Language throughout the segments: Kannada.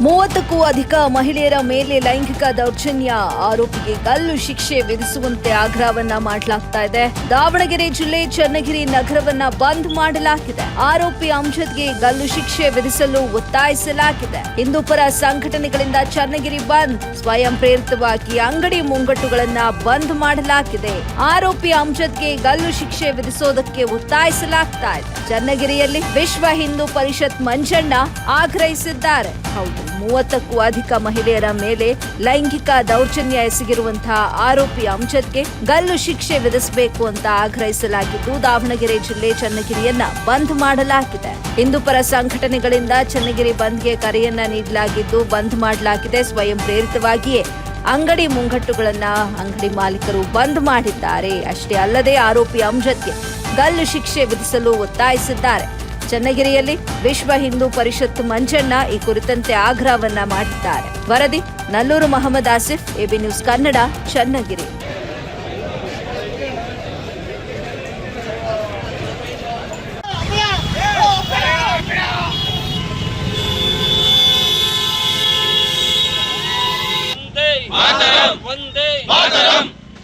ಮೂವತ್ತಕ್ಕೂ ಅಧಿಕ ಮಹಿಳೆಯರ ಮೇಲೆ ಲೈಂಗಿಕ ದೌರ್ಜನ್ಯ. ಆರೋಪಿಗೆ ಗಲ್ಲು ಶಿಕ್ಷೆ ವಿಧಿಸುವಂತೆ ಆಗ್ರಹವನ್ನ ಮಾಡಲಾಗ್ತಾ ಇದೆ. ದಾವಣಗೆರೆ ಜಿಲ್ಲೆ ಚನ್ನಗಿರಿ ನಗರವನ್ನ ಬಂದ್ ಮಾಡಲಾಗಿದೆ. ಆರೋಪಿ ಅಂಶದ್ಗೆ ಗಲ್ಲು ಶಿಕ್ಷೆ ವಿಧಿಸಲು ಒತ್ತಾಯಿಸಲಾಗಿದೆ. ಹಿಂದೂ ಪರ ಸಂಘಟನೆಗಳಿಂದ ಚನ್ನಗಿರಿ ಬಂದ್ ಸ್ವಯಂ ಪ್ರೇರಿತವಾಗಿ ಅಂಗಡಿ ಮುಂಗಟ್ಟುಗಳನ್ನ ಬಂದ್ ಮಾಡಲಾಗಿದೆ. ಆರೋಪಿ ಅಂಶದ್ಗೆ ಗಲ್ಲು ಶಿಕ್ಷೆ ವಿಧಿಸೋದಕ್ಕೆ ಒತ್ತಾಯಿಸಲಾಗ್ತಾ ಇದೆ. ಚನ್ನಗಿರಿಯಲ್ಲಿ ವಿಶ್ವ ಹಿಂದೂ ಪರಿಷತ್ ಮಂಜಣ್ಣ ಆಗ್ರಹಿಸಿದ್ದಾರೆ. ಹೌದು. ಮೂವತ್ತಕ್ಕೂ ಅಧಿಕ ಮಹಿಳೆಯರ ಮೇಲೆ ಲೈಂಗಿಕ ದೌರ್ಜನ್ಯ ಎಸಗಿರುವಂತಹ ಆರೋಪಿ ಅಮ್ಜದ್ಗೆ ಗಲ್ಲು ಶಿಕ್ಷೆ ವಿಧಿಸಬೇಕು ಅಂತ ಆಗ್ರಹಿಸಲಾಗಿದ್ದು, ದಾವಣಗೆರೆ ಜಿಲ್ಲೆ ಚನ್ನಗಿರಿಯನ್ನ ಬಂದ್ ಮಾಡಲಾಗಿದೆ. ಹಿಂದೂಪರ ಸಂಘಟನೆಗಳಿಂದ ಚನ್ನಗಿರಿ ಬಂದ್ಗೆ ಕರೆಯನ್ನ ನೀಡಲಾಗಿದ್ದು, ಬಂದ್ ಮಾಡಲಾಗಿದೆ. ಸ್ವಯಂ ಪ್ರೇರಿತವಾಗಿಯೇ ಅಂಗಡಿ ಮುಂಗಟ್ಟುಗಳನ್ನ ಅಂಗಡಿ ಮಾಲೀಕರು ಬಂದ್ ಮಾಡಿದ್ದಾರೆ. ಅಷ್ಟೇ ಅಲ್ಲದೆ ಆರೋಪಿ ಅಂಜದ್ಗೆ ಗಲ್ಲು ಶಿಕ್ಷೆ ವಿಧಿಸಲು ಒತ್ತಾಯಿಸಿದ್ದಾರೆ. ಚನ್ನಗಿರಿಯಲ್ಲಿ ವಿಶ್ವ ಹಿಂದೂ ಪರಿಷತ್ ಮಂಜಣ್ಣ ಈ ಕುರಿತಂತೆ ಆಗ್ರಹವನ್ನ ಮಾಡಿದ್ದಾರೆ. ವರದಿ, Nallur Mohammed Asif, A B news Kannada, Channagiri ಒಂದೇ ಒಂದೇ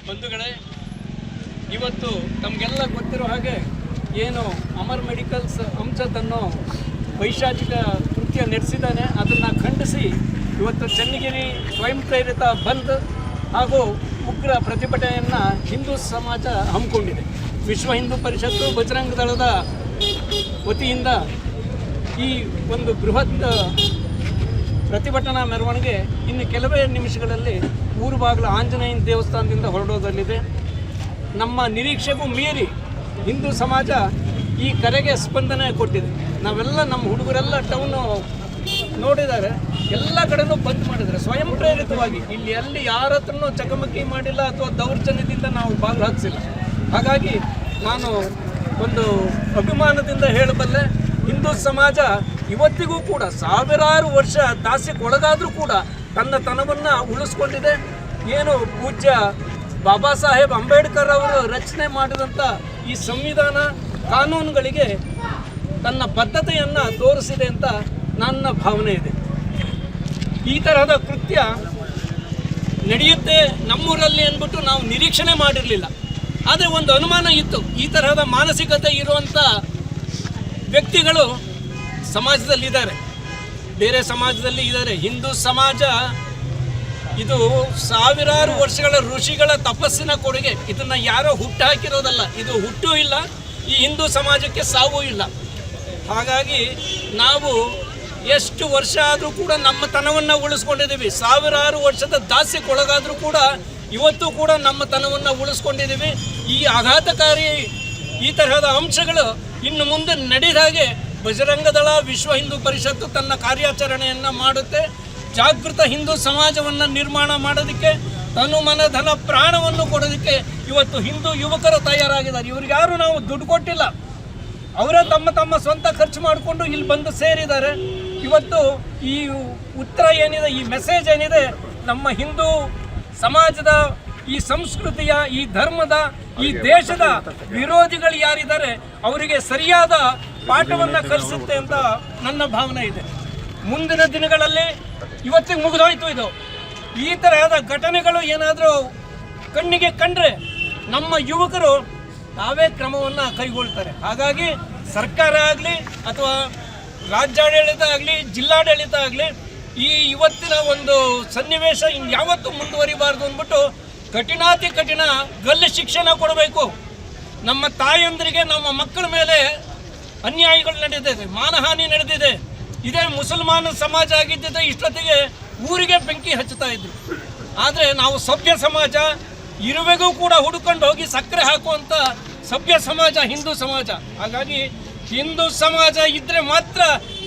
ಬಂಧುಗಳೇ ಇವತ್ತು ತಮಗೆಲ್ಲ ಗೊತ್ತಿರೋ ಹಾಗೆ ಏನು ಅಮರ್ ಮೆಡಿಕಲ್ಸ್ ಅಂಶದನ್ನು ಪೈಶಾಚಿಕ ಕೃತ್ಯ ನಡೆಸಿದ್ದಾನೆ. ಅದನ್ನು ಖಂಡಿಸಿ ಇವತ್ತು ಚನ್ನಗಿರಿ ಸ್ವಯಂ ಪ್ರೇರಿತ ಬಂದ್ ಹಾಗೂ ಉಗ್ರ ಪ್ರತಿಭಟನೆಯನ್ನು ಹಿಂದೂ ಸಮಾಜ ಹಮ್ಮಿಕೊಂಡಿದೆ. ವಿಶ್ವ ಹಿಂದೂ ಪರಿಷತ್ತು ಬಜರಂಗ ದಳದ ವತಿಯಿಂದ ಈ ಒಂದು ಬೃಹತ್ ಪ್ರತಿಭಟನಾ ಮೆರವಣಿಗೆ ಇನ್ನು ಕೆಲವೇ ನಿಮಿಷಗಳಲ್ಲಿ ಊರು ಬಾಗಿಲು ಆಂಜನೇಯನ ದೇವಸ್ಥಾನದಿಂದ ಹೊರಡೋದಲ್ಲಿದೆ ನಮ್ಮ ನಿರೀಕ್ಷೆಗೂ ಮೀರಿ ಹಿಂದೂ ಸಮಾಜ ಈ ಕರೆಗೆ ಸ್ಪಂದನೆ ಕೊಟ್ಟಿದೆ. ನಾವೆಲ್ಲ ನಮ್ಮ ಹುಡುಗರೆಲ್ಲ ಟೌನ್ ನೋಡಿದ್ದಾರೆ. ಎಲ್ಲ ಕಡೆನೂ ಬಂದ್ ಮಾಡಿದ್ದಾರೆ. ಸ್ವಯಂ ಪ್ರೇರಿತವಾಗಿ ಇಲ್ಲಿ ಎಲ್ಲಿ ಯಾರ ಹತ್ರನೂ ಚಕಮಕಿ ಮಾಡಿಲ್ಲ ಅಥವಾ ದೌರ್ಜನ್ಯದಿಂದ ನಾವು ಭಾಗ ಹಾಕಿಸಿಲ್ಲ. ಹಾಗಾಗಿ ನಾನು ಒಂದು ಅಭಿಮಾನದಿಂದ ಹೇಳಬಲ್ಲೆ, ಹಿಂದೂ ಸಮಾಜ ಇವತ್ತಿಗೂ ಕೂಡ ಸಾವಿರಾರು ವರ್ಷ ದಾಸ್ಯಕ್ಕೆ ಒಳಗಾದರೂ ಕೂಡ ತನ್ನ ತನವನ್ನು ಉಳಿಸ್ಕೊಂಡಿದೆ. ಏನು ಪೂಜ್ಯ ಬಾಬಾ ಸಾಹೇಬ್ ಅಂಬೇಡ್ಕರ್ ಅವರು ರಚನೆ ಮಾಡಿದಂಥ ಈ ಸಂವಿಧಾನ ಕಾನೂನುಗಳಿಗೆ ತನ್ನ ಬದ್ಧತೆಯನ್ನು ತೋರಿಸಿದೆ ಅಂತ ನನ್ನ ಭಾವನೆ ಇದೆ. ಈ ತರಹದ ಕೃತ್ಯ ನಡೆಯುತ್ತೆ ನಮ್ಮೂರಲ್ಲಿ ಅಂದ್ಬಿಟ್ಟು ನಾವು ನಿರೀಕ್ಷಣೆ ಮಾಡಿರಲಿಲ್ಲ. ಆದರೆ ಒಂದು ಅನುಮಾನ ಇತ್ತು. ಈ ತರಹದ ಮಾನಸಿಕತೆ ಇರುವಂಥ ವ್ಯಕ್ತಿಗಳು ಸಮಾಜದಲ್ಲಿದ್ದಾರೆ. ಬೇರೆ ಸಮಾಜದಲ್ಲಿ ಇದ್ದಾರೆ. ಹಿಂದೂ ಸಮಾಜ ಇದು ಸಾವಿರಾರು ವರ್ಷಗಳ ಋಷಿಗಳ ತಪಸ್ಸಿನ ಕೊಡುಗೆ. ಇದನ್ನು ಯಾರೋ ಹುಟ್ಟು ಹಾಕಿರೋದಲ್ಲ. ಇದು ಹುಟ್ಟು ಇಲ್ಲ. ಈ ಹಿಂದೂ ಸಮಾಜಕ್ಕೆ ಸಾವು ಇಲ್ಲ. ಹಾಗಾಗಿ ನಾವು ಎಷ್ಟು ವರ್ಷ ಆದರೂ ಕೂಡ ನಮ್ಮ ತನವನ್ನು ಉಳಿಸ್ಕೊಂಡಿದ್ದೀವಿ. ಸಾವಿರಾರು ವರ್ಷದ ದಾಸ್ಯಕ್ಕೊಳಗಾದರೂ ಕೂಡ ಇವತ್ತು ಕೂಡ ನಮ್ಮ ತನವನ್ನು ಉಳಿಸ್ಕೊಂಡಿದ್ದೀವಿ. ಈ ಆಘಾತಕಾರಿ ಈ ತರಹದ ಅಂಶಗಳು ಇನ್ನು ಮುಂದೆ ನಡೆದ ಹಾಗೆ ಬಜರಂಗದಳ ವಿಶ್ವ ಹಿಂದೂ ಪರಿಷತ್ತು ತನ್ನ ಕಾರ್ಯಾಚರಣೆಯನ್ನು ಮಾಡುತ್ತೆ. ಜಾಗೃತ ಹಿಂದೂ ಸಮಾಜವನ್ನು ನಿರ್ಮಾಣ ಮಾಡೋದಕ್ಕೆ ತನು ಮನ ಧನ ಪ್ರಾಣವನ್ನು ಕೊಡೋದಕ್ಕೆ ಇವತ್ತು ಹಿಂದೂ ಯುವಕರು ತಯಾರಾಗಿದ್ದಾರೆ. ಇವ್ರಿಗೆ ಯಾರು ನಾವು ದುಡ್ಡು ಕೊಟ್ಟಿಲ್ಲ. ಅವರೇ ತಮ್ಮ ತಮ್ಮ ಸ್ವಂತ ಖರ್ಚು ಮಾಡಿಕೊಂಡು ಇಲ್ಲಿ ಬಂದು ಸೇರಿದ್ದಾರೆ. ಇವತ್ತು ಈ ಉತ್ತರ ಏನಿದೆ ಈ ಮೆಸೇಜ್ ಏನಿದೆ ನಮ್ಮ ಹಿಂದೂ ಸಮಾಜದ ಈ ಸಂಸ್ಕೃತಿಯ ಈ ಧರ್ಮದ ಈ ದೇಶದ ವಿರೋಧಿಗಳು ಯಾರಿದ್ದಾರೆ ಅವರಿಗೆ ಸರಿಯಾದ ಪಾಠವನ್ನು ಕಲಿಸುತ್ತೆ ಅಂತ ನನ್ನ ಭಾವನೆ ಇದೆ. ಮುಂದಿನ ದಿನಗಳಲ್ಲಿ ಇವತ್ತಿಗೆ ಮುಗಿದೋಯ್ತು ಇದು. ಈ ತರಹದ ಘಟನೆಗಳು ಏನಾದರೂ ಕಣ್ಣಿಗೆ ಕಂಡ್ರೆ ನಮ್ಮ ಯುವಕರು ತಾವೇ ಕ್ರಮವನ್ನು ಕೈಗೊಳ್ತಾರೆ. ಹಾಗಾಗಿ ಸರ್ಕಾರ ಆಗಲಿ ಅಥವಾ ರಾಜ್ಯಾಡಳಿತ ಆಗಲಿ, ಜಿಲ್ಲಾಡಳಿತ ಆಗಲಿ, ಈ ಇವತ್ತಿನ ಒಂದು ಸನ್ನಿವೇಶ ಇನ್ಯಾವತ್ತೂ ಮುಂದುವರಿಬಾರ್ದು ಅಂದ್ಬಿಟ್ಟು ಕಠಿಣಾತಿ ಕಠಿಣ ಗಲ್ಲು ಶಿಕ್ಷಣ ಕೊಡಬೇಕು. ನಮ್ಮ ತಾಯಂದರಿಗೆ, ನಮ್ಮ ಮಕ್ಕಳ ಮೇಲೆ ಅನ್ಯಾಯಗಳು ನಡೆದಿದೆ, ಮಾನಹಾನಿ ನಡೆದಿದೆ. ಇದೇ ಮುಸಲ್ಮಾನ ಸಮಾಜ ಆಗಿದ್ದಿದ್ದ ಇಷ್ಟೊತ್ತಿಗೆ ಊರಿಗೆ ಬೆಂಕಿ ಹಚ್ಚುತ್ತಾ ಇದ್ರು. ಆದರೆ ನಾವು ಸಭ್ಯ ಸಮಾಜ, ಇರುವೆಗೂ ಕೂಡ ಹುಡುಕೊಂಡು ಹೋಗಿ ಸಕ್ಕರೆ ಹಾಕುವಂಥ ಸಭ್ಯ ಸಮಾಜ, ಹಿಂದೂ ಸಮಾಜ. ಹಾಗಾಗಿ ಹಿಂದೂ ಸಮಾಜ ಇದ್ರೆ ಮಾತ್ರ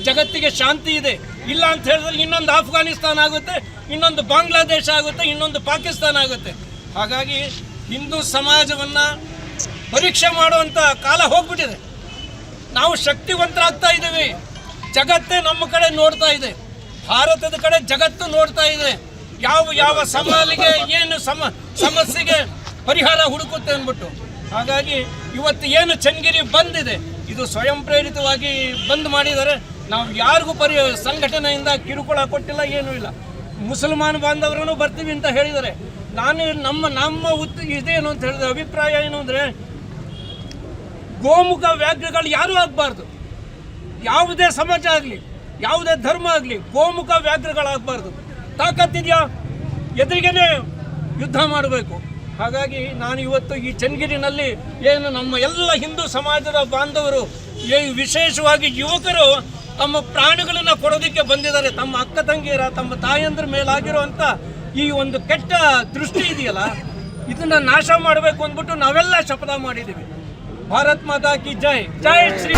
ಜಗತ್ತಿಗೆ ಶಾಂತಿ ಇದೆ. ಇಲ್ಲ ಅಂತ ಹೇಳಿದ್ರೆ ಇನ್ನೊಂದು ಆಫ್ಘಾನಿಸ್ತಾನ ಆಗುತ್ತೆ, ಇನ್ನೊಂದು ಬಾಂಗ್ಲಾದೇಶ ಆಗುತ್ತೆ, ಇನ್ನೊಂದು ಪಾಕಿಸ್ತಾನ ಆಗುತ್ತೆ. ಹಾಗಾಗಿ ಹಿಂದೂ ಸಮಾಜವನ್ನು ಪರೀಕ್ಷೆ ಮಾಡುವಂಥ ಕಾಲ ಹೋಗ್ಬಿಟ್ಟಿದೆ. ನಾವು ಶಕ್ತಿವಂತರಾಗ್ತಾ ಇದ್ದೀವಿ. ಜಗತ್ತೇ ನಮ್ಮ ಕಡೆ ನೋಡ್ತಾ ಇದೆ. ಭಾರತದ ಕಡೆ ಜಗತ್ತು ನೋಡ್ತಾ ಇದೆ. ಯಾವ ಯಾವ ಸವಾಲಿಗೆ ಏನು ಸಮ, ಸಮಸ್ಯೆಗೆ ಪರಿಹಾರ ಹುಡುಕುತ್ತೆ ಅಂದ್ಬಿಟ್ಟು. ಹಾಗಾಗಿ ಇವತ್ತು ಏನು ಚನ್ನಗಿರಿ ಬಂದಿದೆ, ಇದು ಸ್ವಯಂ ಪ್ರೇರಿತವಾಗಿ ಬಂದ್ ಮಾಡಿದ್ದಾರೆ ನಾವು ಯಾರಿಗೂ ಪರಿ, ಸಂಘಟನೆಯಿಂದ ಕಿರುಕುಳ ಕೊಟ್ಟಿಲ್ಲ, ಏನೂ ಇಲ್ಲ. ಮುಸಲ್ಮಾನ್ ಬಾಂಧವರನ್ನು ಬರ್ತೀವಿ ಅಂತ ಹೇಳಿದ್ದಾರೆ ನಾನು ನಮ್ಮ ನಮ್ಮ ಉತ್, ಇದೇನು ಅಂತ ಹೇಳಿದ್ರೆ, ಅಭಿಪ್ರಾಯ ಏನು ಅಂದರೆ, ಗೋಮುಖ ವ್ಯಾಘ್ರಗಳು ಯಾರೂ ಆಗಬಾರ್ದು. ಯಾವುದೇ ಸಮಾಜ ಆಗಲಿ. ಯಾವುದೇ ಧರ್ಮ ಆಗಲಿ, ಗೋಮುಖ ವ್ಯಾಘ್ರಗಳಾಗಬಾರ್ದು. ತಾಕತ್ತಿದೆಯಾ? ಎದುರಿಗೇನೆ ಯುದ್ಧ ಮಾಡಬೇಕು. ಹಾಗಾಗಿ ನಾನು ಇವತ್ತು ಈ ಚನ್ನಗಿರಿನಲ್ಲಿ ಏನು ನಮ್ಮ ಎಲ್ಲ ಹಿಂದೂ ಸಮಾಜದ ಬಾಂಧವರು ವಿಶೇಷವಾಗಿ ಯುವಕರು ತಮ್ಮ ಪ್ರಾಣಗಳನ್ನು ಕೊಡೋದಕ್ಕೆ ಬಂದಿದ್ದಾರೆ. ತಮ್ಮ ಅಕ್ಕ ತಂಗಿಯರ, ತಮ್ಮ ತಾಯಂದ್ರ ಮೇಲಾಗಿರುವಂಥ ಈ ಒಂದು ಕೆಟ್ಟ ದೃಷ್ಟಿ ಇದೆಯಲ್ಲ, ಇದನ್ನ ನಾಶ ಮಾಡಬೇಕು ಅಂದ್ಬಿಟ್ಟು ನಾವೆಲ್ಲ ಶಪಥ ಮಾಡಿದ್ದೀವಿ. ಭಾರತ್ ಮಾತಾ ಕಿ ಜೈ. ಜೈ ಶ್ರೀ